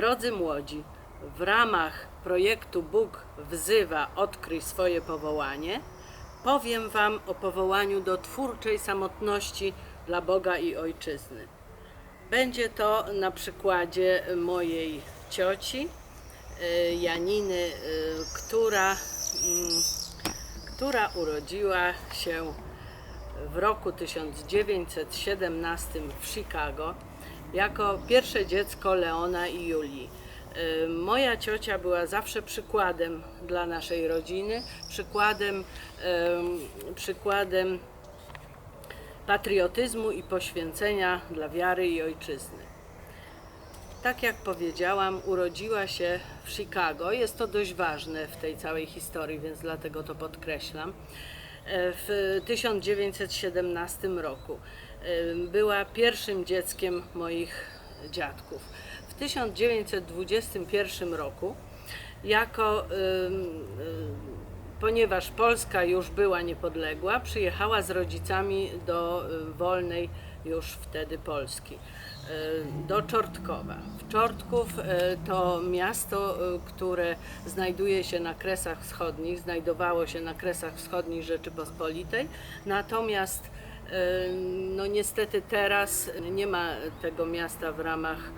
Drodzy młodzi, w ramach projektu Bóg wzywa Odkryj swoje powołanie, powiem Wam o powołaniu do twórczej samotności dla Boga i Ojczyzny. Będzie to na przykładzie mojej cioci y, Janiny, y, która, mm, która urodziła się w roku 1917 w Chicago jako pierwsze dziecko Leona i Julii. Y, Moja ciocia była zawsze przykładem dla naszej rodziny, przykładem, em, przykładem patriotyzmu i poświęcenia dla wiary i ojczyzny. Tak jak powiedziałam, urodziła się w Chicago. Jest to dość ważne w tej całej historii, więc dlatego to podkreślam. E, W 1917 roku była pierwszym dzieckiem moich dziadków. W 1921 roku, jako ponieważ Polska już była niepodległa, przyjechała z rodzicami do y, wolnej już wtedy Polski, y, do Czortkowa. Czortków y, to miasto, które znajduje się na Kresach Wschodnich, znajdowało się na Kresach Wschodnich Rzeczypospolitej, natomiast no niestety teraz nie ma tego miasta w ramach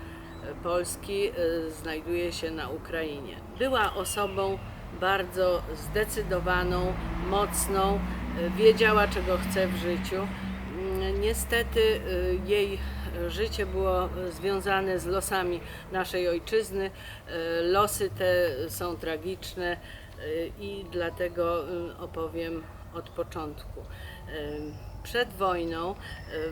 Polski, y, znajduje się na Ukrainie. Była osobą bardzo zdecydowaną, mocną, y, wiedziała czego chce w życiu. Niestety jej życie było związane z losami naszej ojczyzny. Losy te są tragiczne i dlatego opowiem od początku. Przed wojną,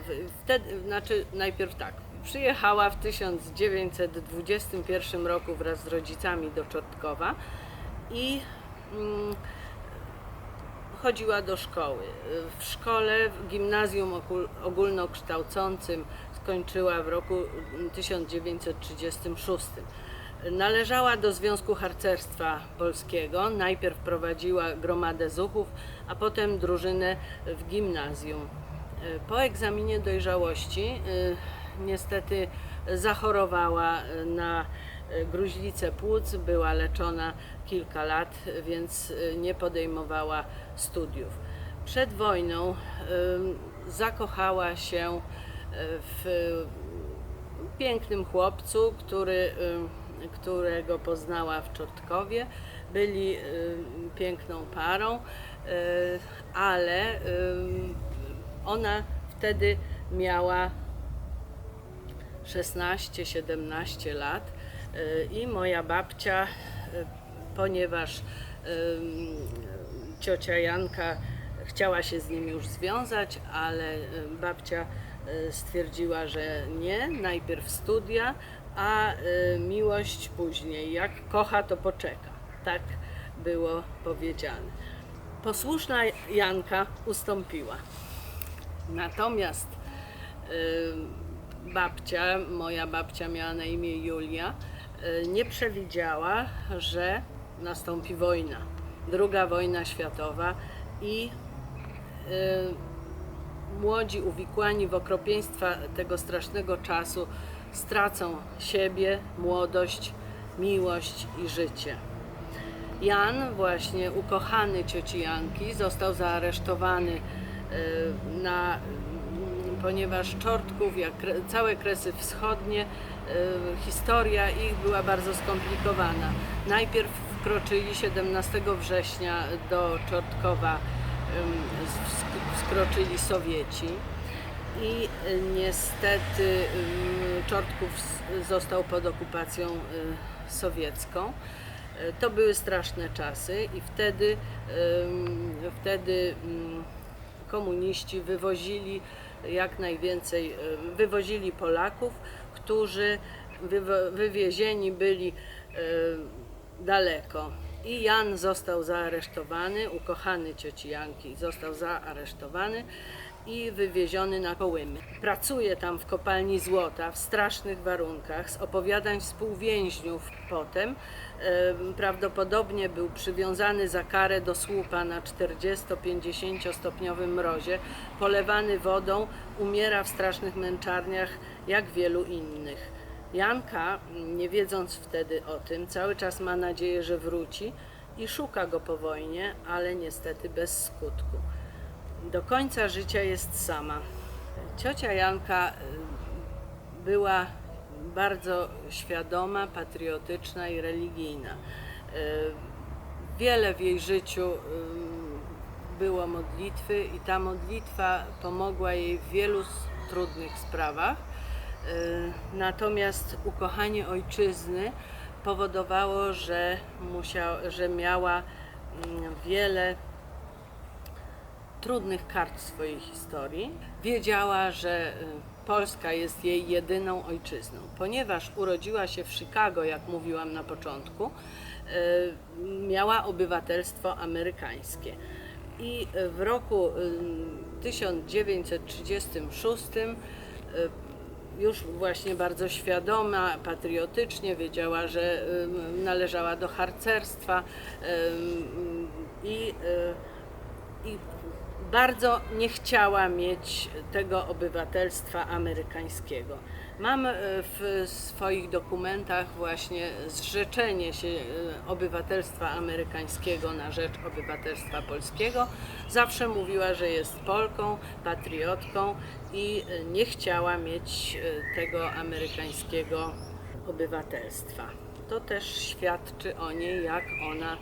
w- wtedy, znaczy najpierw tak, przyjechała w 1921 roku wraz z rodzicami do Czortkowa i mm, chodziła do szkoły. W szkole, w gimnazjum ogól- ogólnokształcącym skończyła w roku 1936. Należała do Związku Harcerstwa Polskiego. Najpierw prowadziła gromadę zuchów, a potem drużynę w gimnazjum. Po egzaminie dojrzałości y, niestety zachorowała na gruźlicę płuc, była leczona kilka lat, więc nie podejmowała studiów. Przed wojną zakochała się w pięknym chłopcu, który, którego poznała w Czortkowie. Byli y, piękną parą, y, ale y, ona wtedy miała 16-17 lat i moja babcia, ponieważ ciocia Janka chciała się z nim już związać, ale babcia stwierdziła, że nie, najpierw studia, a y, miłość później. Jak kocha, to poczeka. Tak było powiedziane. Posłuszna Janka ustąpiła. Natomiast y, babcia, moja babcia miała na imię Julia, y, nie przewidziała, że nastąpi wojna, druga wojna światowa i młodzi uwikłani w okropieństwa tego strasznego czasu stracą siebie, młodość, miłość i życie. Jan, właśnie ukochany cioci Janki, został zaaresztowany e, na, ponieważ Czortków, jak całe Kresy Wschodnie, e, historia ich była bardzo skomplikowana. Najpierw wkroczyli 17 września do Czortkowa, wskroczyli Sowieci i e, niestety em, Czortków został pod okupacją e, sowiecką. To były straszne czasy i wtedy, wtedy mm, komuniści wywozili jak najwięcej, wywozili Polaków, którzy wywiezieni byli daleko. I Jan został zaaresztowany, ukochany cioci Janki został zaaresztowany i wywieziony na Kołymy. Pracuje tam w kopalni złota w strasznych warunkach. Z opowiadań współwięźniów potem e, prawdopodobnie był przywiązany za karę do słupa na 40-50 stopniowym mrozie, polewany wodą, umiera w strasznych męczarniach jak wielu innych. Janka, nie wiedząc wtedy o tym, cały czas ma nadzieję, że wróci i szuka go po wojnie, ale niestety bez skutku. Do końca życia jest sama. Ciocia Janka y, była bardzo świadoma, patriotyczna i religijna. Y, Wiele w jej życiu y, było modlitwy i ta modlitwa pomogła jej w wielu trudnych sprawach. Natomiast ukochanie ojczyzny powodowało, że, musiał, że miała mm, wiele trudnych kart swojej historii. Wiedziała, że y, Polska jest jej jedyną ojczyzną. Ponieważ urodziła się w Chicago, jak mówiłam na początku, y, miała obywatelstwo amerykańskie. I y, w roku y, 1936 y, już właśnie bardzo świadoma, patriotycznie wiedziała, że należała do harcerstwa i, i bardzo nie chciała mieć tego obywatelstwa amerykańskiego. Mam y, w swoich dokumentach właśnie zrzeczenie się y, obywatelstwa amerykańskiego na rzecz obywatelstwa polskiego. Zawsze mówiła, że jest Polką, patriotką i y, nie chciała mieć tego amerykańskiego obywatelstwa. To też świadczy o niej, jak ona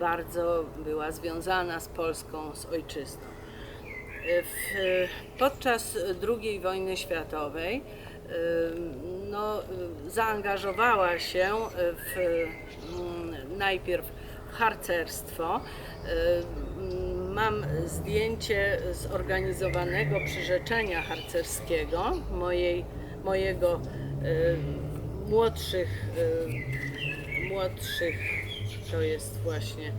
bardzo była związana z Polską, z ojczyzną. W, podczas II wojny światowej no, zaangażowała się w, mm, najpierw w harcerstwo. Mam zdjęcie zorganizowanego przyrzeczenia harcerskiego mojej, mojego młodszych, młodszych, to jest właśnie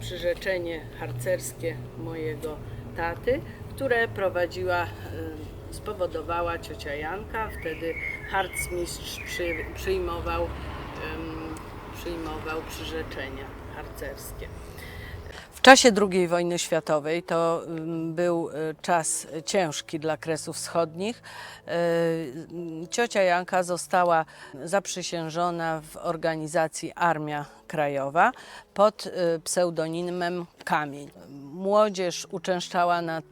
przyrzeczenie harcerskie mojego taty, które prowadziła, y, spowodowała ciocia Janka. Wtedy harcmistrz przy, przyjmował, przyjmował przyrzeczenia harcerskie. W czasie II wojny światowej to był y, czas ciężki dla Kresów Wschodnich. Y, Ciocia Janka została zaprzysiężona w organizacji Armia Krajowa pod pseudonimem Kamień. Młodzież uczęszczała na,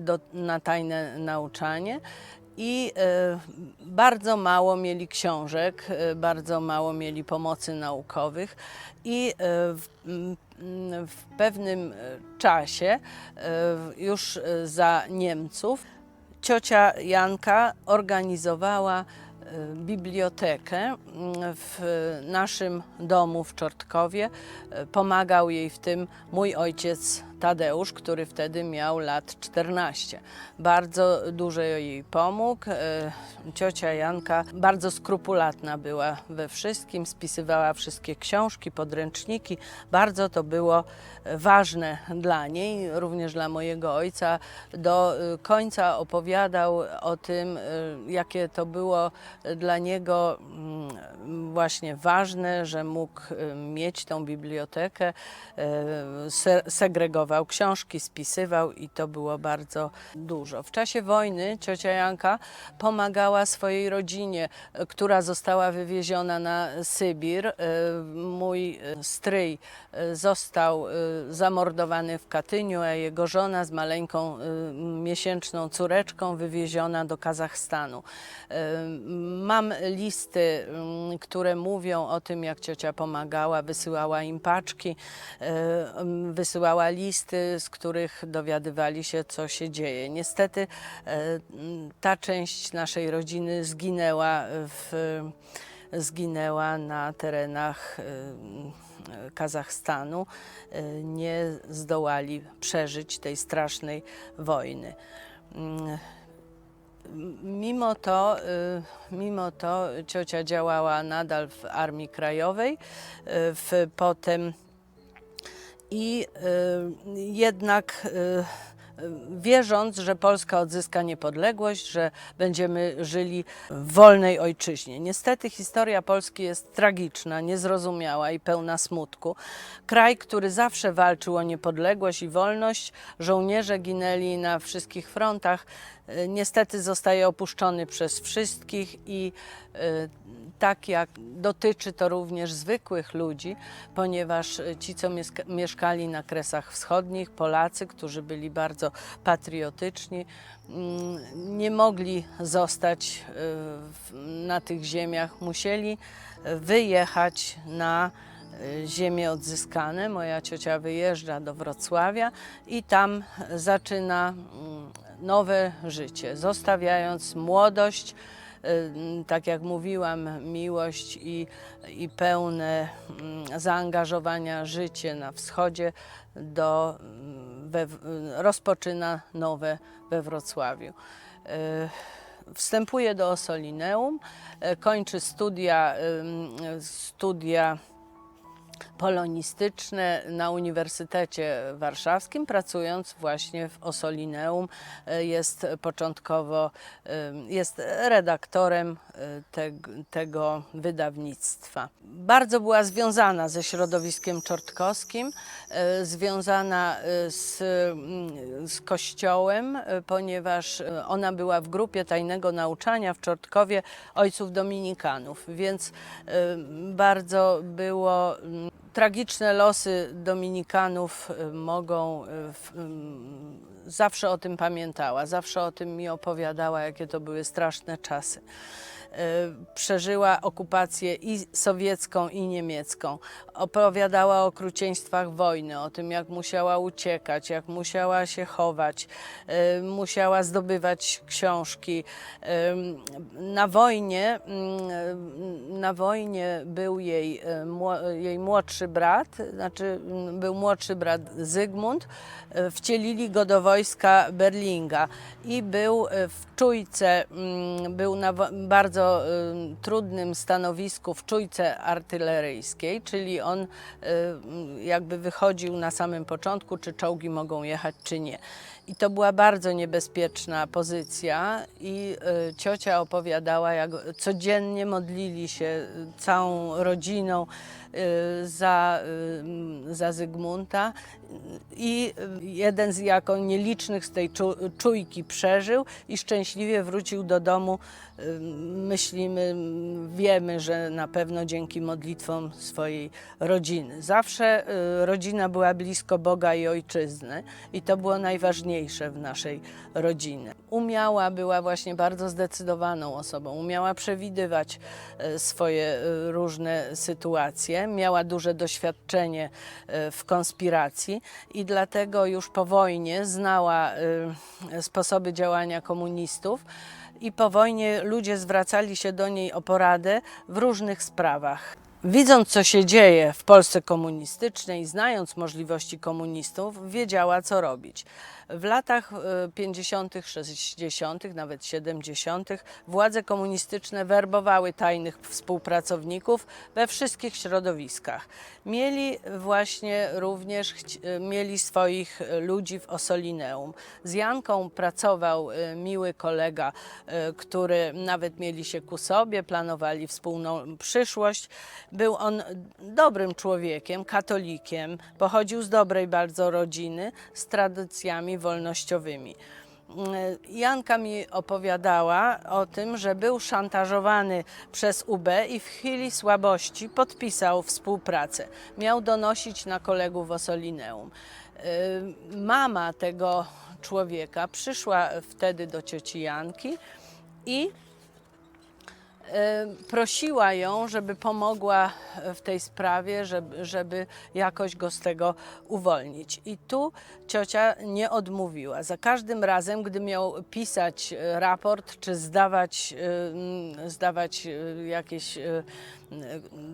do, na tajne nauczanie i e, bardzo mało mieli książek, e, bardzo mało mieli pomocy naukowych i e, w, m, m, w pewnym czasie, już za Niemców, ciocia Janka organizowała bibliotekę m, w naszym domu w Czortkowie. Pomagał jej w tym mój ojciec Tadeusz, który wtedy miał lat 14. Bardzo dużo jej pomógł. E, Ciocia Janka bardzo skrupulatna była we wszystkim, spisywała wszystkie książki, podręczniki. Bardzo to było e, ważne dla niej, również dla mojego ojca. Do e, końca opowiadał o tym, jakie to było dla niego mm, właśnie ważne, że mógł mieć tą bibliotekę, e, książki, spisywał i to było bardzo dużo. W czasie wojny ciocia Janka pomagała swojej rodzinie, która została wywieziona na Sybir. E, Mój e, stryj e, został zamordowany w Katyniu, a jego żona z maleńką miesięczną córeczką wywieziona do Kazachstanu. Mam listy, mm, które mówią o tym, jak ciocia pomagała, wysyłała im paczki, wysyłała listy, z których dowiadywali się, co się dzieje. Niestety e, ta część naszej rodziny zginęła w zginęła na terenach e, Kazachstanu. E, Nie zdołali przeżyć tej strasznej wojny. Mm, Mimo to, mimo to ciocia działała nadal w Armii Krajowej, w, potem i y, jednak y, wierząc, że Polska odzyska niepodległość, że będziemy żyli w wolnej ojczyźnie. Niestety historia Polski jest tragiczna, niezrozumiała i pełna smutku. Kraj, który zawsze walczył o niepodległość i wolność, żołnierze ginęli na wszystkich frontach, e, niestety zostaje opuszczony przez wszystkich i tak jak dotyczy to również zwykłych ludzi, ponieważ ci, co mieszkali na Kresach Wschodnich, Polacy, którzy byli bardzo patriotyczni, mm, nie mogli zostać w- na tych ziemiach, musieli wyjechać na ziemie odzyskane. Moja ciocia wyjeżdża do Wrocławia i tam zaczyna mm, nowe życie, zostawiając młodość, tak jak mówiłam, miłość i, i pełne mm, zaangażowania życie na wschodzie do, mm, we, rozpoczyna nowe we Wrocławiu. Y, Wstępuje do Osolineum, y, kończy studia, studia polonistyczne na Uniwersytecie Warszawskim, pracując właśnie w Osolineum. E, Jest początkowo e, jest redaktorem e, teg- tego wydawnictwa. Bardzo była związana ze środowiskiem czortkowskim, związana z, mm, z kościołem, ponieważ ona była w grupie tajnego nauczania w Czortkowie ojców dominikanów, więc bardzo było mm, tragiczne losy dominikanów y, mogą, y, ym, zawsze o tym pamiętała, zawsze o tym mi opowiadała, jakie to były straszne czasy. Y, Przeżyła okupację i sowiecką, i niemiecką. Opowiadała o okrucieństwach wojny, o tym, jak musiała uciekać, jak musiała się chować, y, musiała zdobywać książki. Ym, Na wojnie, na wojnie był jej, y, jej młodszy brat, znaczy był młodszy brat Zygmunt. Y, Wcielili go do wojska Berlinga i był y, w czujce, mm, był na wo- bardzo y, trudnym stanowisku w czujce artyleryjskiej, czyli on y, jakby wychodził na samym początku, czy czołgi mogą jechać, czy nie. I to była bardzo niebezpieczna pozycja i y, ciocia opowiadała, jak codziennie modlili się y, całą rodziną y, za, y, za Zygmunta i y, jeden z jako nielicznych z tej czu, czujki przeżył i szczęśliwie wrócił do domu. Y, Myślimy, wiemy, że na pewno dzięki modlitwom swojej rodziny. Zawsze rodzina była blisko Boga i ojczyzny i to było najważniejsze w naszej rodzinie. Umiała, była właśnie bardzo zdecydowaną osobą, umiała przewidywać y, swoje y, różne sytuacje, miała duże doświadczenie y, w konspiracji i dlatego już po wojnie znała sposoby działania komunistów i po wojnie ludzie zwracali się do niej o poradę w różnych sprawach. Widząc, co się dzieje w Polsce komunistycznej, znając możliwości komunistów, wiedziała, co robić. W latach e, 50., 60., nawet 70. władze komunistyczne werbowały tajnych współpracowników we wszystkich środowiskach. Mieli właśnie również e, mieli swoich e, ludzi w Osolineum. Z Janką pracował e, miły kolega, e, który nawet mieli się ku sobie, planowali wspólną przyszłość. Był on dobrym człowiekiem, katolikiem, pochodził z dobrej bardzo rodziny, z tradycjami wolnościowymi. Mm, Janka mi opowiadała o tym, że był szantażowany przez UB i w chwili słabości podpisał współpracę. Miał donosić na kolegów Osolineum. Y, Mama tego człowieka przyszła wtedy do cioci Janki i prosiła ją, żeby pomogła w tej sprawie, żeby, żeby jakoś go z tego uwolnić. I tu ciocia nie odmówiła. Za każdym razem, gdy miał pisać e, raport, czy zdawać, e, zdawać e, jakieś e,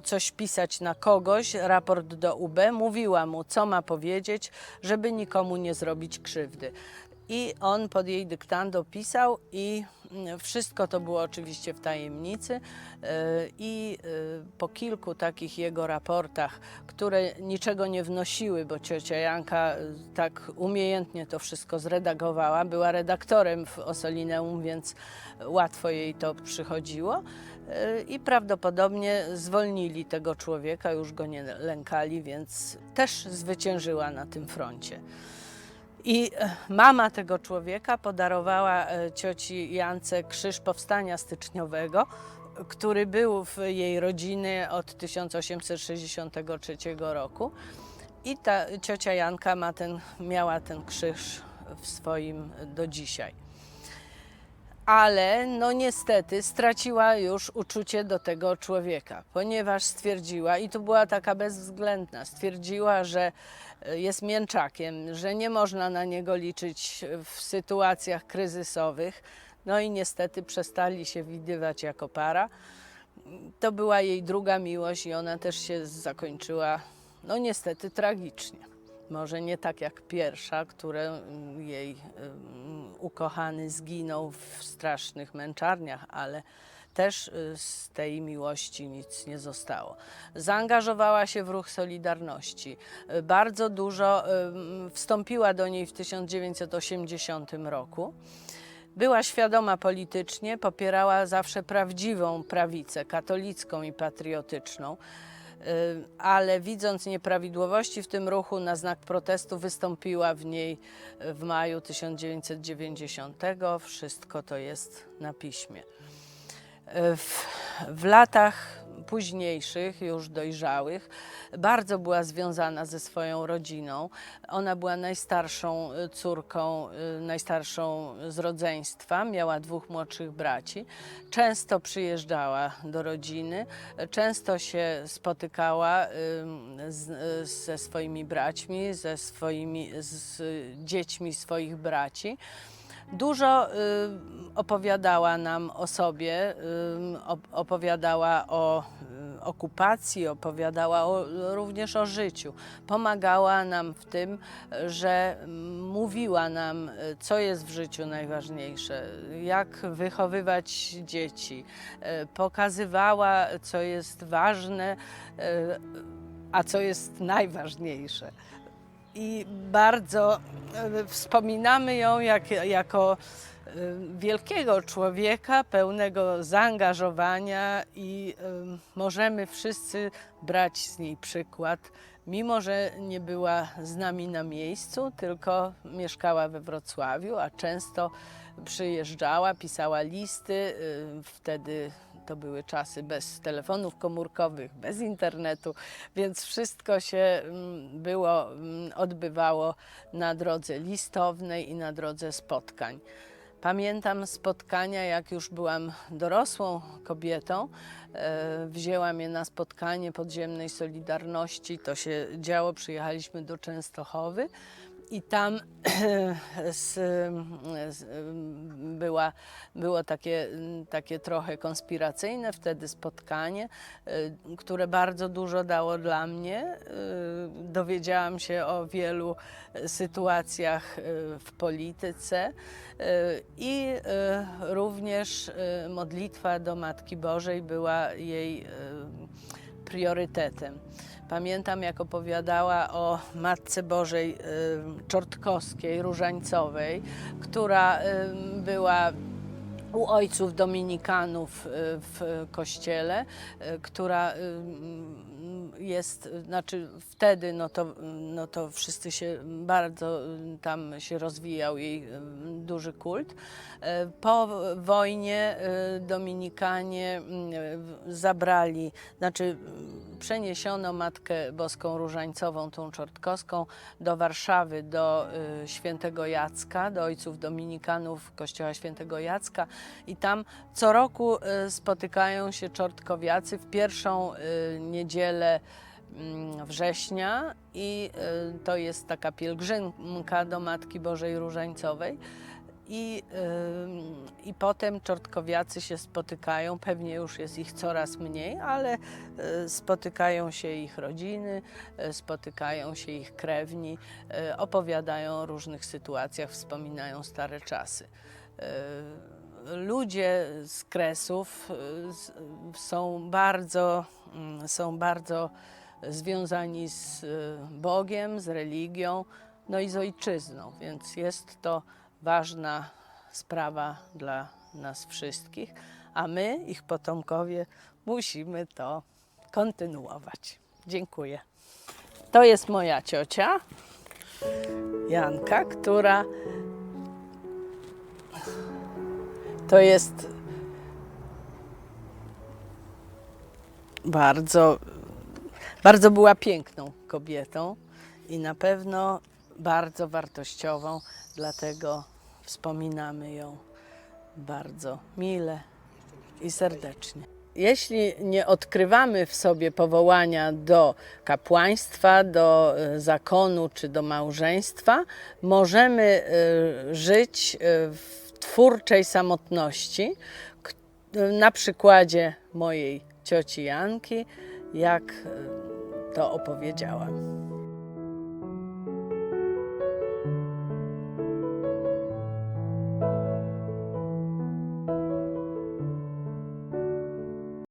coś pisać na kogoś, raport do UB, mówiła mu, co ma powiedzieć, żeby nikomu nie zrobić krzywdy. I on pod jej dyktando pisał i wszystko to było oczywiście w tajemnicy. Y, I y, po kilku takich jego raportach, które niczego nie wnosiły, bo ciocia Janka y, tak umiejętnie to wszystko zredagowała, była redaktorem w Osolineum, więc łatwo jej to przychodziło. I prawdopodobnie zwolnili tego człowieka, już go nie lękali, więc też zwyciężyła na tym froncie. I e, mama tego człowieka podarowała e, cioci Jance krzyż powstania styczniowego, który był w jej rodziny od 1863 roku. I ta ciocia Janka ma ten, miała ten krzyż w swoim do dzisiaj. Ale no niestety straciła już uczucie do tego człowieka, ponieważ stwierdziła, i tu była taka bezwzględna, stwierdziła, że e, jest mięczakiem, że nie można na niego liczyć w sytuacjach kryzysowych. No i niestety przestali się widywać jako para. To była jej druga miłość i ona też się zakończyła, no niestety tragicznie. Może nie tak jak pierwsza, które jej um, ukochany zginął w strasznych męczarniach, ale też y, z tej miłości nic nie zostało. Zaangażowała się w ruch Solidarności. Y, Bardzo dużo ym, wstąpiła do niej w 1980 roku. Była świadoma politycznie, popierała zawsze prawdziwą prawicę, katolicką i patriotyczną. Y, ale widząc nieprawidłowości w tym ruchu, na znak protestu wystąpiła w niej w maju 1990. Wszystko to jest na piśmie. Y, W, w latach późniejszych, już dojrzałych, bardzo była związana ze swoją rodziną. Ona była najstarszą y, córką, y, najstarszą z rodzeństwa, miała dwóch młodszych braci. Często przyjeżdżała do rodziny, często się spotykała z, y, ze swoimi braćmi, ze swoimi z dziećmi swoich braci. Dużo y, opowiadała nam o sobie, y, op- opowiadała o y, okupacji, opowiadała o, również o życiu. Pomagała nam w tym, że mówiła nam, co jest w życiu najważniejsze, jak wychowywać dzieci. Pokazywała, co jest ważne, a co jest najważniejsze i bardzo e, wspominamy ją jak, jako e, wielkiego człowieka, pełnego zaangażowania i e, możemy wszyscy brać z niej przykład, mimo że nie była z nami na miejscu, tylko mieszkała we Wrocławiu, a często przyjeżdżała, pisała listy, wtedy to były czasy bez telefonów komórkowych, bez internetu, więc wszystko się mm, było, mm, odbywało na drodze listownej i na drodze spotkań. Pamiętam spotkania, jak już byłam dorosłą kobietą, e, wzięła mnie na spotkanie podziemnej Solidarności. To się działo, przyjechaliśmy do Częstochowy i tam z, z, była, było takie, takie trochę konspiracyjne wtedy spotkanie, y, które bardzo dużo dało dla mnie. Y, Dowiedziałam się o wielu sytuacjach y, w polityce i również modlitwa do Matki Bożej była jej priorytetem. Pamiętam, jak opowiadała o Matce Bożej y, Czortkowskiej, Różańcowej, która y, była u ojców dominikanów y, w kościele, która jest, znaczy wtedy no to, no to wszyscy się bardzo y, tam się rozwijał jej y, duży kult. Y, Po wojnie Dominikanie zabrali, znaczy przeniesiono Matkę Boską Różańcową, tą Czortkowską, do Warszawy, do y, świętego Jacka, do ojców dominikanów kościoła świętego Jacka i tam co roku y, spotykają się czortkowiacy w pierwszą y, niedzielę mm, września i y, to jest taka pielgrzymka do Matki Bożej Różańcowej. I, I potem czortkowiacy się spotykają, pewnie już jest ich coraz mniej, ale y, spotykają się ich rodziny, y, spotykają się ich krewni, y, opowiadają o różnych sytuacjach, wspominają stare czasy. Ludzie z Kresów są bardzo, mm, są bardzo związani z Bogiem, z religią, no i z ojczyzną, więc jest to ważna sprawa dla nas wszystkich, a my, ich potomkowie, musimy to kontynuować. Dziękuję. To jest moja ciocia, Janka, która to jest bardzo, bardzo była piękną kobietą i na pewno bardzo wartościową, dlatego wspominamy ją bardzo mile i serdecznie. Jeśli nie odkrywamy w sobie powołania do kapłaństwa, do e, zakonu czy do małżeństwa, możemy e, żyć e, w twórczej samotności. Na przykładzie mojej cioci Janki, jak to opowiedziałam.